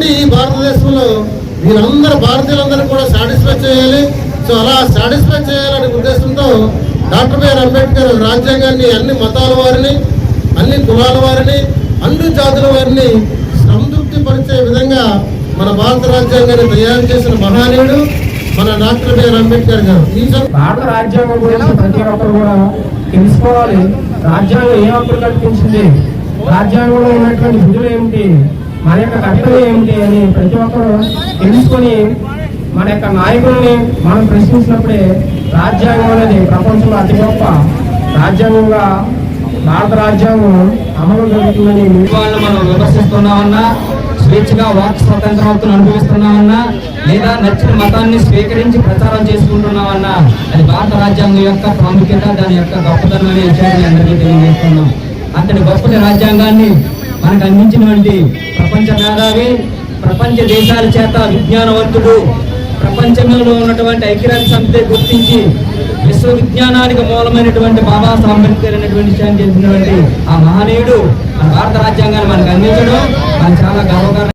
చూడండి ఈ భారతదేశంలో వీరందరూ భారతీయులందరూ కూడా సాటిస్ఫై చేయాలి. సో అలా సాటిస్ఫై చేయాలనే ఉద్దేశంతో డాక్టర్ బిఆర్ అంబేద్కర్ రాజ్యాంగాన్ని అన్ని మతాల వారిని అన్ని కులాల వారిని అన్ని జాతుల వారిని సంతృప్తి పరిచే విధంగా మన భారత రాజ్యాంగాన్ని తయారు చేసిన మహానీయుడు మన డాక్టర్ బిఆర్ అంబేద్కర్ గారు. ఈ భారత రాజ్యాంగం గురించి ప్రతి ఒక్కరు కూడా తెలుసుకోవాలి. రాజ్యాంగం ఏ హక్కులు కల్పించింది? రాజ్యాంగంలో ఉన్నటువంటి విధులు ఏమిటి? మన యొక్క కర్తవ్యం ఏమిటి అని ప్రతి ఒక్కరూ తెలుసుకొని మన యొక్క నాయకుల్ని మనం ప్రశ్నించినప్పుడే రాజ్యాంగం అనేది ప్రపంచంలో అతి గొప్ప రాజ్యాంగంగా భారత రాజ్యాంగం అమలు జరుగుతుందని వాళ్ళని మనం విమర్శిస్తున్నామన్నా స్వేచ్ఛగా వాక్ స్వతంత్ర హక్కును అనుభవిస్తున్నామన్నా లేదా నచ్చిన మతాన్ని స్వీకరించి ప్రచారం చేసుకుంటున్నామన్నా అది భారత రాజ్యాంగం యొక్క ప్రాముఖ్యత దాని యొక్క గొప్పతనం అనే విషయాన్ని అందరికీ తెలియజేస్తున్నాం. అతని గొప్పటి రాజ్యాంగాన్ని మనకు అందించినటువంటి ప్రపంచ మేధావి ప్రపంచ దేశాల చేత విజ్ఞానవంతుడు ప్రపంచంలో ఉన్నటువంటి ఐక్యరాజ్య సమితి గుర్తించి విశ్వవిజ్ఞానానికి మూలమైనటువంటి బాబా అంబేద్కర్ అనేటువంటి విషయాన్ని తెలిసినటువంటి ఆ మహనీయుడు మన భారత రాజ్యాంగాన్ని మనకు అందించడం. మనకు చాలా గర్వకారణం.